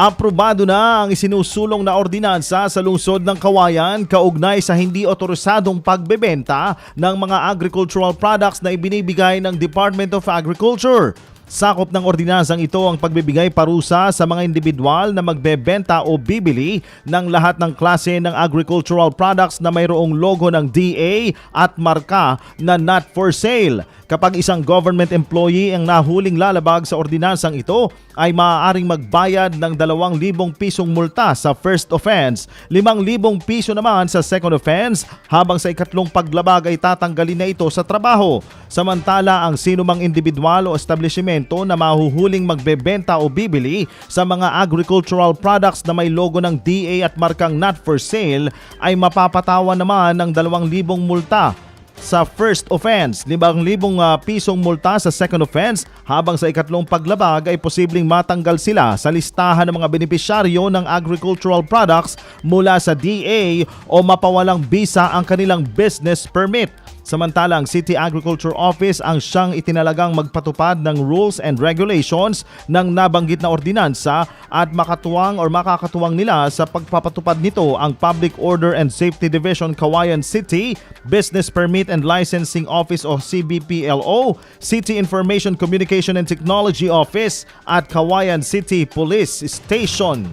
Aprobado na ang isinusulong na ordinansa sa lungsod ng Kawayan kaugnay sa hindi otorisadong pagbebenta ng mga agricultural products na ibinibigay ng Department of Agriculture. Sakop ng ordinansang ito ang pagbibigay parusa sa mga individual na magbebenta o bibili ng lahat ng klase ng agricultural products na mayroong logo ng DA at marka na not for sale. Kapag isang government employee ang nahuling lalabag sa ordinansang ito, ay maaaring magbayad ng 2,000 pisong multa sa first offense, 5,000 piso naman sa second offense, habang sa ikatlong paglabag ay tatanggalin na ito sa trabaho. Samantala, ang sinumang individual o establishmento na mahuhuling magbebenta o bibili sa mga agricultural products na may logo ng DA at markang not for sale ay mapapatawan naman ng 2,000 multa sa first offense, 5,000 uh, pisong multa sa second offense, habang sa ikatlong paglabag ay posibleng matanggal sila sa listahan ng mga benepisyaryo ng agricultural products mula sa DA o mapawalang bisa ang kanilang business permit. Samantalang City Agriculture Office ang siyang itinalagang magpatupad ng rules and regulations ng nabanggit na ordinansa at makatuwang or makakatuwang nila sa pagpapatupad nito ang Public Order and Safety Division Kawayan City, Business Permit and Licensing Office o CBPLO, City Information Communication and Technology Office at Kawayan City Police Station.